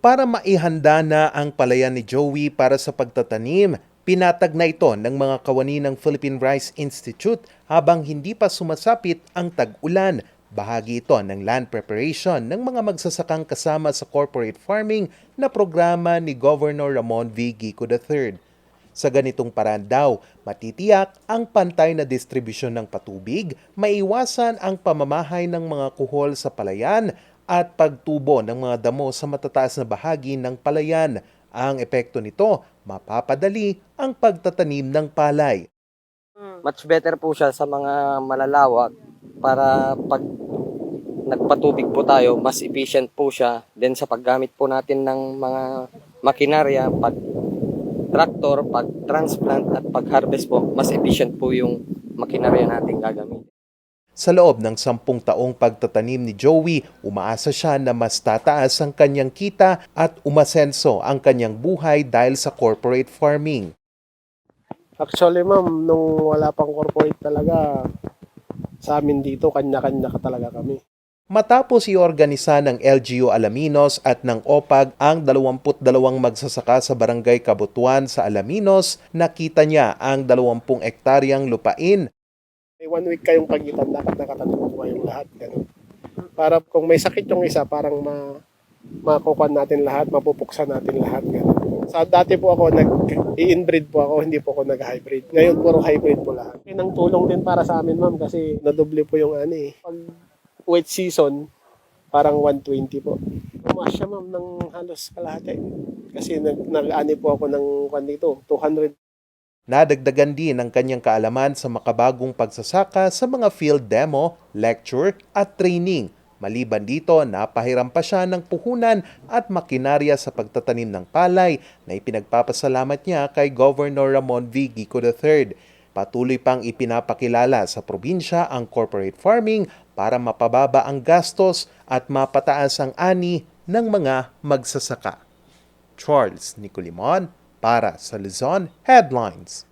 Para maihanda na ang palayan ni Joey para sa pagtatanim, pinatag na ito ng mga kawani ng Philippine Rice Institute habang hindi pa sumasapit ang tag-ulan. Bahagi ito ng land preparation ng mga magsasakang kasama sa corporate farming na programa ni Governor Ramon V. Gico III. Sa ganitong paraan daw, matitiyak ang pantay na distribusyon ng patubig, maiwasan ang pamamahay ng mga kuhol sa palayan at pagtubo ng mga damo sa matataas na bahagi ng palayan. Ang epekto nito, mapapadali ang pagtatanim ng palay. Much better po siya sa mga malalawak para pag nagpatubig po tayo, mas efficient po siya. Then sa paggamit po natin ng mga makinarya, pag tractor, pag transplant at pag harvest po, mas efficient po yung makinarya natin gagamitin. Sa loob ng sampung taong pagtatanim ni Joey, umaasa siya na mas tataas ang kanyang kita at umasenso ang kanyang buhay dahil sa corporate farming. Actually, ma'am, nung wala pang corporate talaga, sa amin dito, kanya-kanya ka talaga kami. Matapos iorganisa ng LGU Alaminos at ng OPAG ang 22 magsasaka sa barangay Kabutuan sa Alaminos, nakita niya ang 20 ektaryang lupain May one week kayong pagitan, dapat nakatanim po kayong lahat. Ganun. Para kung may sakit yung isa, parang ma makukuha natin lahat, mapupuksan natin lahat. Ganun. Sa dati po ako, nag-i-inbreed po ako, hindi po ako nag-hybrid. Ngayon, puro hybrid po lahat. Yun ang tulong din para sa amin, ma'am, kasi nadoble po yung ano eh. Pag wet season, parang 120 po. Tumaas siya, ma'am, ng halos kalahati. Kasi nag, nag-ani po ako ng kwan dito, 200 Nadagdagan din ang kanyang kaalaman sa makabagong pagsasaka sa mga field demo, lecture at training. Maliban dito, napahiram pa siya ng puhunan at makinarya sa pagtatanim ng palay na ipinagpapasalamat niya kay Governor Ramon V. Gico III. Patuloy pang ipinapakilala sa probinsya ang corporate farming para mapababa ang gastos at mapataas ang ani ng mga magsasaka. Charles Nicolimon para sa Luzon Headlines.